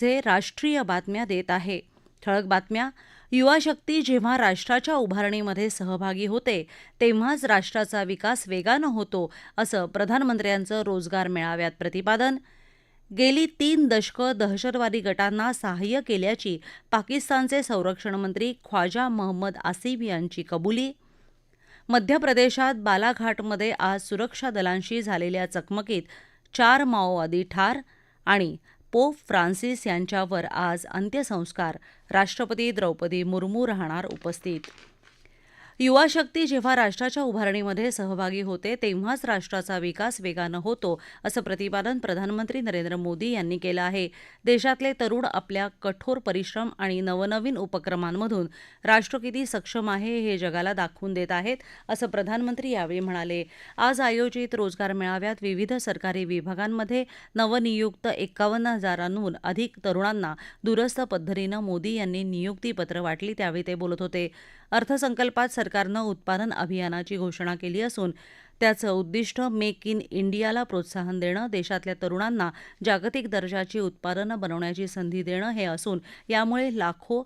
जे राष्ट्रीय बातम्या देत आहे. ठळक बातम्या. युवा शक्ती जेव्हा राष्ट्राच्या उभारणीमध्ये सहभागी होते तेव्हाच राष्ट्राचा विकास वेगानं होतो असं प्रधानमंत्र्यांचं रोजगार मेळाव्यात प्रतिपादन. गेली तीन दशकं दहशतवादी गटांना सहाय्य केल्याची पाकिस्तानचे संरक्षण मंत्री ख्वाजा महम्मद आसिफ यांची कबुली. मध्य प्रदेशात बालाघाटमध्ये आज सुरक्षा दलांशी झालेल्या चकमकीत चार माओवादी ठार आणि पोप फ्रान्सिस यांच्यावर आज अंत्यसंस्कार. राष्ट्रपती द्रौपदी मुर्मू राहणार उपस्थित युवा शक्ती जेव्हा राष्ट्राच्या उभारणीमध्ये सहभागी होते तेव्हाच राष्ट्राचा विकास वेगानं होतो असं प्रतिपादन प्रधानमंत्री नरेंद्र मोदी यांनी केलं आहे. देशातले तरुण आपल्या कठोर परिश्रम आणि नवनवीन उपक्रमांमधून राष्ट्र किती सक्षम आहे हे जगाला दाखवून देत आहेत असं प्रधानमंत्री यावेळी म्हणाले. आज आयोजित रोजगार मेळाव्यात विविध सरकारी विभागांमध्ये नवनियुक्त एक्कावन्न हजारांहून अधिक तरुणांना दूरस्थ पद्धतीनं मोदी यांनी नियुक्तीपत्र वाटली त्यावेळी ते बोलत होते. अर्थसंकल्पात सरकारनं उत्पादन अभियानाची घोषणा केली असून त्याचं उद्दिष्ट मेक इन इंडियाला प्रोत्साहन देणं देशातल्या तरुणांना जागतिक दर्जाची उत्पादनं बनवण्याची संधी देणं हे असून यामुळे लाखो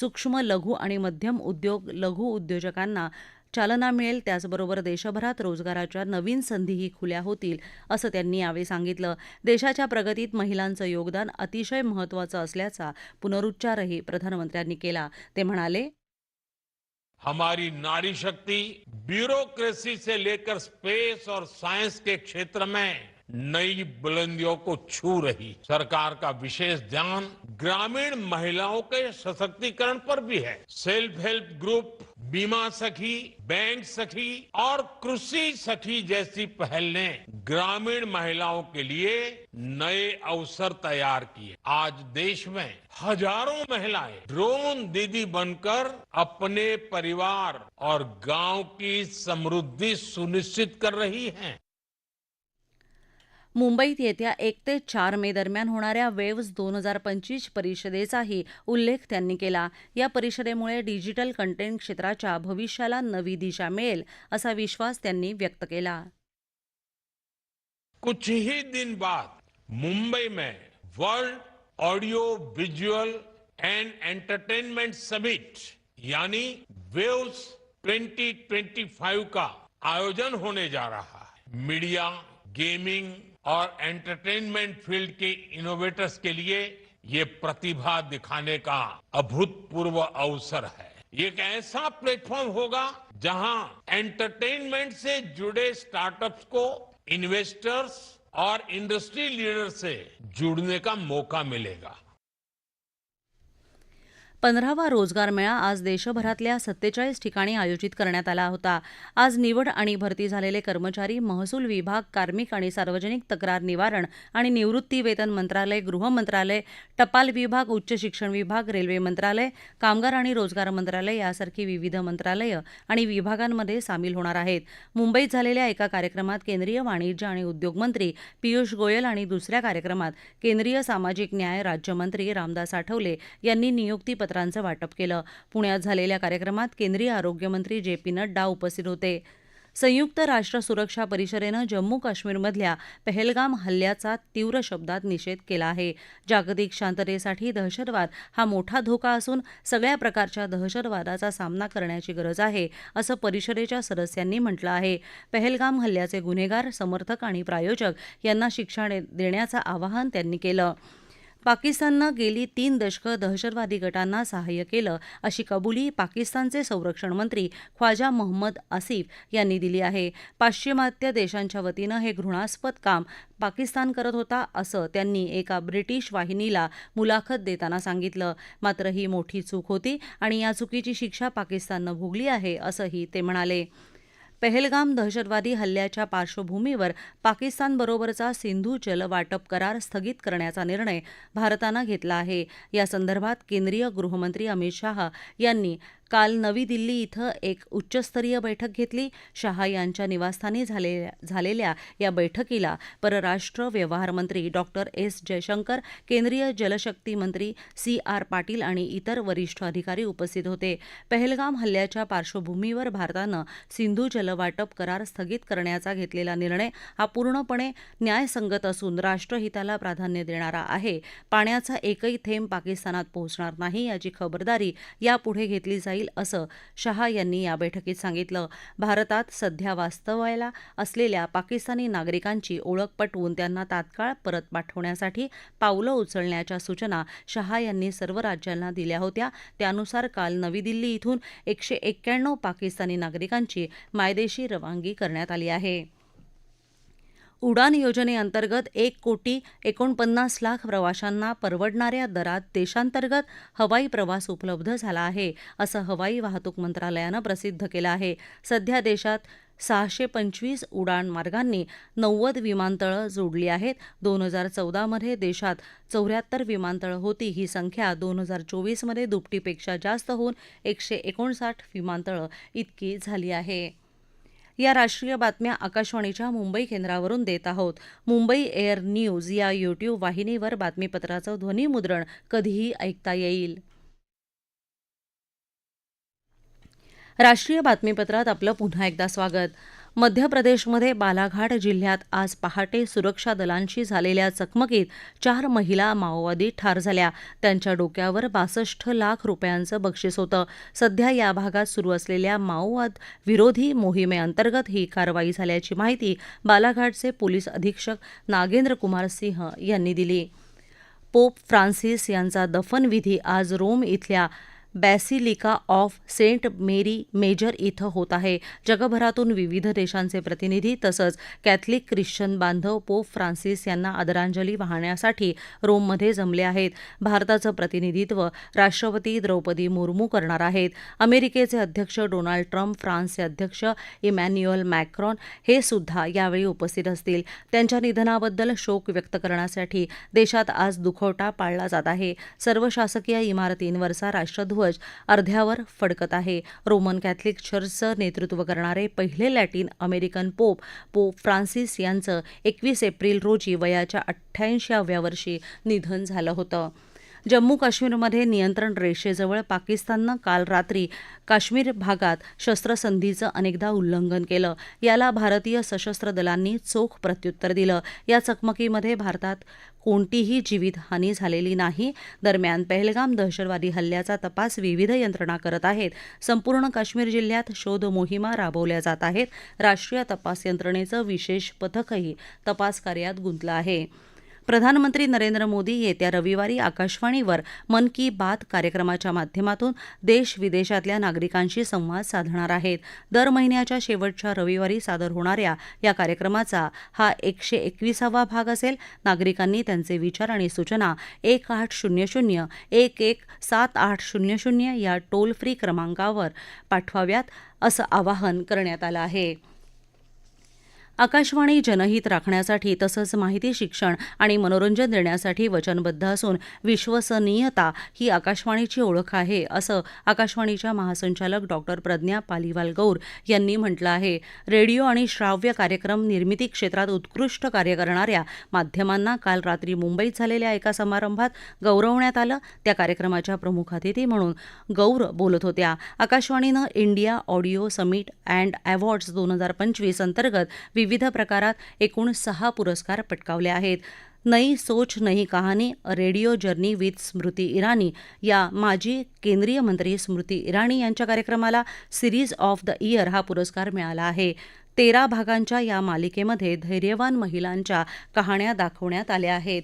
सूक्ष्म लघु आणि मध्यम उद्योग लघु उद्योजकांना चालना मिळेल. त्याचबरोबर देशभरात रोजगाराच्या नवीन संधीही खुल्या होतील असं त्यांनी यावेळी सांगितलं. देशाच्या प्रगतीत महिलांचं योगदान अतिशय महत्त्वाचं असल्याचा पुनरुच्चारही प्रधानमंत्र्यांनी केला. ते म्हणाले हमारी नारी शक्ति ब्यूरोक्रेसी से लेकर स्पेस और साइंस के क्षेत्र में नई बुलंदियों को छू रही सरकार का विशेष ध्यान ग्रामीण महिलाओं के सशक्तिकरण पर भी है। सेल्फ हेल्प ग्रुप बीमा सखी, बैंक सखी और कृषि सखी जैसी पहल ने ग्रामीण महिलाओं के लिए नए अवसर तैयार किए। आज देश में हज़ारों महिलाएँ ड्रोन दीदी बनकर अपने परिवार और गाँव की समृद्धि सुनिश्चित कर रही हैं। मुंबईत येत्या एक ते चार मे दरम्यान होणाऱ्या वेव्स दोन हजार पंचवीस परिषदेचाही उल्लेख त्यांनी केला. या परिषदेमुळे डिजिटल कंटेंट क्षेत्राच्या भविष्याला नवी दिशा मिळेल असा विश्वास त्यांनी व्यक्त केला. कुछ ही दिन बाद मुंबई में world audio visual and entertainment summit यानी वेव्स 2025 का आयोजन होने जा रहा है। मीडिया गेमिंग और एंटरटेनमेंट फ़ील्ड के इनोवेटर्स के लिए ये प्रतिभा दिखाने का अभूतपूर्व अवसर है। ये एक ऐसा प्लेटफॉर्म होगा जहाँ एंटरटेनमेंट से जुड़े स्टार्टअप्स को इन्वेस्टर्स और इंडस्ट्री लीडर से जुड़ने का मौका मिलेगा। पंधरावा रोजगार मेळा आज देशभरातल्या सत्तेचाळीस ठिकाणी आयोजित करण्यात आला होता. आज निवड आणि भरती झालेले कर्मचारी महसूल विभाग कार्मिक आणि सार्वजनिक तक्रार निवारण आणि निवृत्ती वेतन मंत्रालय गृह मंत्रालय टपाल विभाग उच्च शिक्षण विभाग रेल्वे मंत्रालय कामगार आणि रोजगार मंत्रालय यासारखी विविध मंत्रालयं आणि विभागांमध्ये सामील होणार आहेत. मुंबईत झालेल्या एका कार्यक्रमात केंद्रीय वाणिज्य आणि उद्योग मंत्री पियुष गोयल आणि दुसऱ्या कार्यक्रमात केंद्रीय सामाजिक न्याय राज्यमंत्री रामदास आठवले यांनी नियुक्ती प्रमाणपत्रांचं वाटप केलं. पुण्यात झालेल्या कार्यक्रमात केंद्रीय आरोग्यमंत्री जे पी नड्डा उपस्थित होते. संयुक्त राष्ट्र सुरक्षा परिषदेनं जम्मू काश्मीरमधल्या पहलगाम हल्ल्याचा तीव्र शब्दात निषेध केला आहे. जागतिक शांततेसाठी दहशतवाद हा मोठा धोका असून सगळ्या प्रकारच्या दहशतवादाचा सामना करण्याची गरज आहे असं परिषदेच्या सदस्यांनी म्हटलं आहे. पहलगाम हल्ल्याचे गुन्हेगार समर्थक आणि प्रायोजक यांना शिक्षा देण्याचं आवाहन त्यांनी केलं. पाकिस्ताननं गेली तीन दशकं दहशतवादी गटांना सहाय्य केलं अशी कबुली पाकिस्तानचे संरक्षण मंत्री ख्वाजा मोहम्मद आसिफ यांनी दिली आहे. पाश्चिमात्य देशांच्या वतीनं हे घृणास्पद काम पाकिस्तान करत होता असं त्यांनी एका ब्रिटिश वाहिनीला मुलाखत देताना सांगितलं. मात्र ही मोठी चूक होती आणि या चुकीची शिक्षा पाकिस्ताननं भोगली आहे असंही ते म्हणाले. पहलगाम दहशतवादी हल्ल्याच्या पार्श्वभूमीवर पाकिस्तानबरोबरचा सिंधू जल वाटप करार स्थगित करण्याचा निर्णय भारतानं घेतला आहे. या संदर्भात केंद्रीय गृहमंत्री अमित शाह यांनी काल नवी दिल्ली इथं एक उच्चस्तरीय बैठक घेतली. शहा यांच्या निवासस्थानी झालेल्या झालेल्या या बैठकीला परराष्ट्र व्यवहार मंत्री डॉक्टर एस. जयशंकर केंद्रीय जलशक्ती मंत्री सी. आर. पाटील आणि इतर वरिष्ठ अधिकारी उपस्थित होते. पहलगाम हल्ल्याच्या पार्श्वभूमीवर भारतानं सिंधू जलवाटप करार स्थगित करण्याचा घेतलेला निर्णय हा पूर्णपणे न्यायसंगत असून राष्ट्रहिताला प्राधान्य देणारा आहे. पाण्याचा एकही थेंब पाकिस्तानात पोहोचणार नाही याची खबरदारी यापुढे घेतली जाईल. असं शहा यांनी या बैठकीत सांगितलं. भारतात सध्या वास्तवायला असलेल्या पाकिस्तानी नागरिकांची ओळख पटवून त्यांना तात्काळ परत पाठवण्यासाठी पावलं उचलण्याच्या सूचना शहा यांनी सर्व राज्यांना दिल्या होत्या. त्यानुसार काल नवी दिल्ली इथून एकशे एक्क्याण्णव पाकिस्तानी नागरिकांची मायदेशी रवानगी करण्यात आली आहे. उडान योजनेअंतर्गत एक कोटी एकोणपन्नास लाख प्रवाशांना परवडणाऱ्या दरात देशांतर्गत हवाई प्रवास उपलब्ध झाला आहे असं हवाई वाहतूक मंत्रालयानं प्रसिद्ध केलं आहे. सध्या देशात सहाशे पंचवीस उडाण मार्गांनी नव्वद विमानतळं जोडली आहेत. दोन हजार चौदामध्ये देशात चौऱ्याहत्तर विमानतळं होती. ही संख्या दोन हजार चोवीसमध्ये दुपटीपेक्षा जास्त होऊन एकशे एकोणसाठ विमानतळं इतकी झाली आहे. या राष्ट्रीय बातम्या आकाशवाणीच्या मुंबई केंद्रावरून देत आहोत. मुंबई एअर न्यूज या यूट्यूब वाहिनीवर बातमीपत्राचं ध्वनीमुद्रण कधीही ऐकता येईल. राष्ट्रीय बातमीपत्रात आपलं पुन्हा एकदा स्वागत. मध्य प्रदेशमध्ये बालाघाट जिल्ह्यात आज पहाटे सुरक्षा दलांशी झालेल्या चकमकीत चार महिला माओवादी ठार झाल्या. त्यांच्या डोक्यावर बासष्ट लाख रुपयांचं बक्षीस होतं. सध्या या भागात सुरू असलेल्या माओवाद विरोधी मोहिमेअंतर्गत ही कारवाई झाल्याची माहिती बालाघाटचे पोलीस अधीक्षक नागेंद्र कुमार सिंह यांनी दिली. पोप फ्रान्सिस यांचा दफनविधी आज रोम इथल्या basilica of Saint Mary Major इथं होत आहे. जगभरातून विविध देशांचे प्रतिनिधी तसंच कॅथलिक ख्रिश्चन बांधव पोप फ्रान्सिस यांना आदरांजली वाहण्यासाठी रोममध्ये जमले आहेत. भारताचं प्रतिनिधित्व राष्ट्रपती द्रौपदी मुर्मू करणार आहेत. अमेरिकेचे अध्यक्ष डोनाल्ड ट्रम्प फ्रान्सचे अध्यक्ष इमॅन्युअल मॅक्रॉन हे सुद्धा यावेळी उपस्थित असतील. त्यांच्या निधनाबद्दल शोक व्यक्त करण्यासाठी देशात आज दुखवटा पाळला जात आहे. सर्व शासकीय इमारतींवरचा राष्ट्रध्वज ध्वज अर्ध्यावर फडकत आहे. रोमन कॅथलिक चर्चचं नेतृत्व करणारे पहिले Latin American Pope Pope Francis यांचं एकवीस एप्रिल रोजी वयाच्या अठ्ठ्याऐंशीव्या वर्षी निधन झालं होतं. जम्मू काश्मीरमध्ये नियंत्रण रेषेजवळ पाकिस्ताननं काल रात्री काश्मीर भागात शस्त्रसंधीचं अनेकदा उल्लंघन केलं. याला भारतीय सशस्त्र दलांनी चोख प्रत्युत्तर दिलं. या चकमकीमध्ये भारतात कोणतीही जीवितहानी झालेली नाही. दरम्यान पहलगाम दहशतवादी हल्ल्याचा तपास विविध यंत्रणा करत आहेत. संपूर्ण काश्मीर जिल्ह्यात शोध मोहिमा राबवल्या जात आहेत. राष्ट्रीय तपास यंत्रणेचं विशेष पथकही तपास कार्यात गुंतलं आहे. प्रधानमंत्री नरेंद्र मोदी येत्या रविवारी आकाशवाणीवर मन की बात कार्यक्रमाच्या माध्यमातून देश विदेशातल्या नागरिकांशी संवाद साधणार आहेत. दर महिन्याच्या शेवटच्या रविवारी सादर होणाऱ्या या कार्यक्रमाचा हा एकशे एकविसावा भाग असेल. नागरिकांनी त्यांचे विचार आणि सूचना एक आठ शून्य शून्य एक एक सात आठ शून्य शून्य या टोल फ्री क्रमांकावर पाठवाव्यात असं आवाहन करण्यात आलं आहे. आकाशवाणी जनहित राखण्यासाठी तसंच माहिती शिक्षण आणि मनोरंजन देण्यासाठी वचनबद्ध असून विश्वसनीयता ही आकाशवाणीची ओळख आहे असं आकाशवाणीच्या महासंचालक डॉक्टर प्रज्ञा पालिवाल गौर यांनी म्हटलं आहे. रेडिओ आणि श्राव्य कार्यक्रम निर्मिती क्षेत्रात उत्कृष्ट कार्य करणाऱ्या माध्यमांना काल रात्री मुंबईत झालेल्या एका समारंभात गौरवण्यात आलं. त्या कार्यक्रमाच्या प्रमुख अतिथी म्हणून गौर बोलत होत्या. आकाशवाणीनं India audio summit and awards दोन हजार पंचवीस अंतर्गत विविध विविध प्रकारात एकूण सहा पुरस्कार पटकावले आहेत. नई सोच नई कहाणी radio journey with Smriti Irani या माजी केंद्रीय मंत्री स्मृती इराणी यांच्या कार्यक्रमाला सिरीज ऑफ द इयर हा पुरस्कार मिळाला आहे. तेरा भागांच्या या मालिकेमध्ये धैर्यवान महिलांच्या कहाण्या दाखवण्यात आल्या आहेत.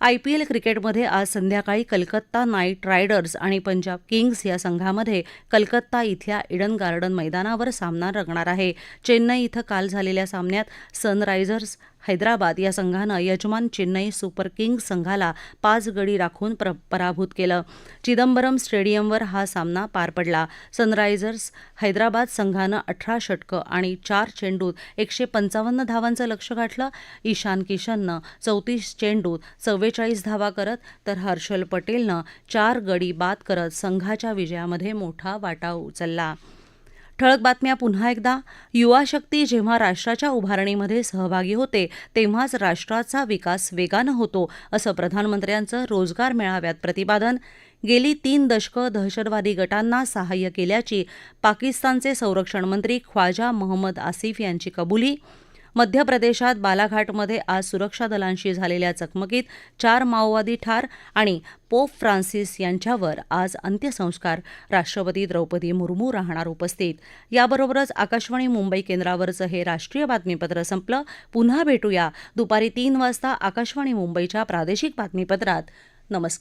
आयपीएल क्रिकेटमध्ये आज संध्याकाळी कलकत्ता नाईट रायडर्स आणि पंजाब किंग्ज या संघामध्ये कलकत्ता इथल्या इडन गार्डन मैदानावर सामना रंगणार आहे. चेन्नई इथं काल झालेल्या सामन्यात सनरायझर्स हैदराबाद या संघानं यजमान चेन्नई सुपर किंग्ज संघाला पाच गडी राखून प्र पराभूत केलं. चिदंबरम स्टेडियमवर हा सामना पार पडला. सनरायझर्स हैदराबाद संघानं अठरा षटकं आणि चार चेंडूत एकशे पंचावन्न धावांचं लक्ष गाठलं. ईशान किशननं चौतीस चेंडूत चव्वेचाळीस धावा करत तर हर्षल पटेलनं चार गडी बाद करत संघाच्या विजयामध्ये मोठा वाटा उचलला. ठळक बातम्या पुन्हा एकदा. युवा शक्ती जेव्हा राष्ट्राच्या उभारणीमध्ये सहभागी होते तेव्हाच राष्ट्राचा विकास वेगानं होतो असं प्रधानमंत्र्यांचं रोजगार मेळाव्यात प्रतिपादन. गेली तीन दशकं दहशतवादी गटांना सहाय्य केल्याची पाकिस्तानचे संरक्षण मंत्री ख्वाजा मोहम्मद आसिफ यांची कबुली. मध्य प्रदेशात बालाघाटमध्ये आज सुरक्षा दलांशी झालेल्या चकमकीत चार माओवादी ठार आणि पोप फ्रान्सिस यांच्यावर आज अंत्यसंस्कार. राष्ट्रपती द्रौपदी मुर्मू राहणार उपस्थित. याबरोबरच आकाशवाणी मुंबई केंद्रावरचं हे राष्ट्रीय बातमीपत्र संपलं. पुन्हा भेटूया दुपारी तीन वाजता आकाशवाणी मुंबईच्या प्रादेशिक बातमीपत्रात. नमस्कार.